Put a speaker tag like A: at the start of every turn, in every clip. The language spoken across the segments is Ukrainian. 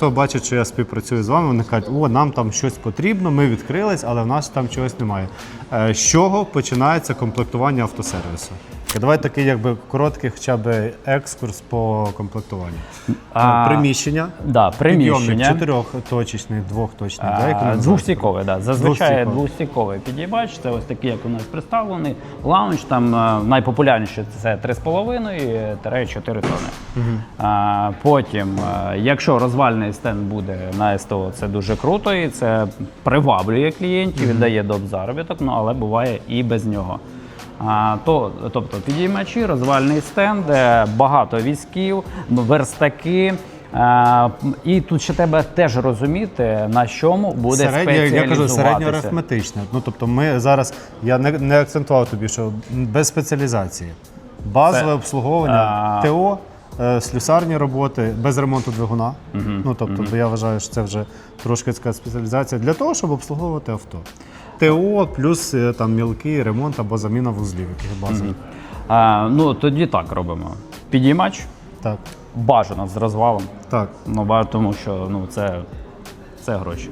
A: хто бачить, що я співпрацюю з вами, вони кажуть, о, нам там щось потрібно, ми відкрились, але в нас там чогось немає. Е, З чого починається комплектування автосервісу? Давай такий якби короткий хоча б екскурс по комплектуванню.
B: А,
A: Ну, приміщення.
B: Да, приміщення.
A: чотирьохточечний, двохточний. да,
B: да. зазвичай
A: Двохстійковий.
B: двохстійковий підіймач. Це ось такий, як у нас представлений. Лаунж там е, найпопулярніші це 3,5-4 тонни. А, потім, е, якщо розвальний стенд буде на СТО, це дуже круто і це приваблює клієнтів, віддає доп заробіток, ну але буває і без нього. То, тобто підіймачі, розвальний стенд, е, багато візків, верстаки. А, і тут ще треба теж розуміти, на чому буде
A: Середньо, я кажу, середньоарифметичне. Ну тобто, ми зараз я не, не акцентував тобі, що без спеціалізації. Базове
B: Це-
A: обслуговування,
B: А.
A: ТО, е, слюсарні роботи, без ремонту двигуна. Ну тобто, бо я вважаю, що це вже трошки така спеціалізація для того, щоб обслуговувати авто. ТО плюс е, там мілкий ремонт або заміна вузлів, яких базових.
B: А, ну тоді так робимо. Підіймач
A: Так,
B: бажано з розвалом.
A: так.
B: Ну, ба- тому що ну, це, це гроші.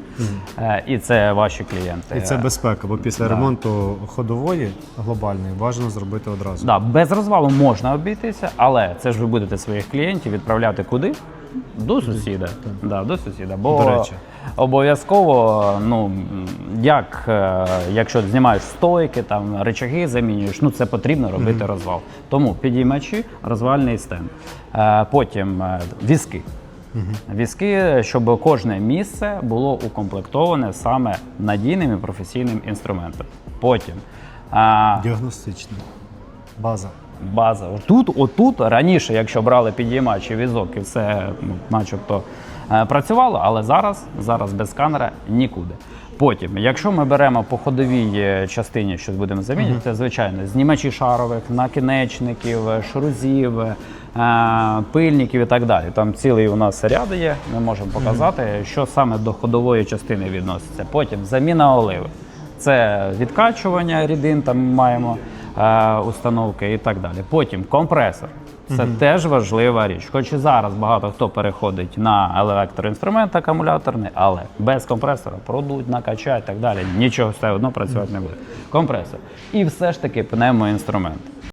B: Е, і це ваші клієнти.
A: І це безпека, бо після ремонту ходової глобальної бажано зробити одразу.
B: Да, без розвалу можна обійтися, але це ж ви будете своїх клієнтів відправляти куди? До сусіда. Да, до сусіда. Бо
A: До речі.
B: обов'язково, ну як е, якщо знімаєш стойки, там речаги замінюєш, ну це потрібно робити розвал. Тому підіймачі, розвальний стенд. Е, потім е, візки. Візки, щоб кожне місце було укомплектоване саме надійним і професійним інструментом. Потім. е,
A: Діагностична база.
B: База. Тут, отут раніше, якщо брали підіймач і візок, і все ну, начебто е, працювало, але зараз, зараз без сканера нікуди. Потім, якщо ми беремо по ходовій е, частині, що будемо замінювати, це звичайно знімачі шарових, накінечників, шрузів, е, пильників і так далі. Там цілий у нас ряд є. Ми можемо показати, що саме до ходової частини відноситься. Потім заміна оливи. Це відкачування рідин, там ми маємо е, установки і так далі. Потім компресор. Це теж важлива річ. Хоч і зараз багато хто переходить на електроінструмент акумуляторний, але без компресора продуть, накачають і так далі. Нічого все одно працювати не буде. Компресор. І все ж таки пневмоінструмент.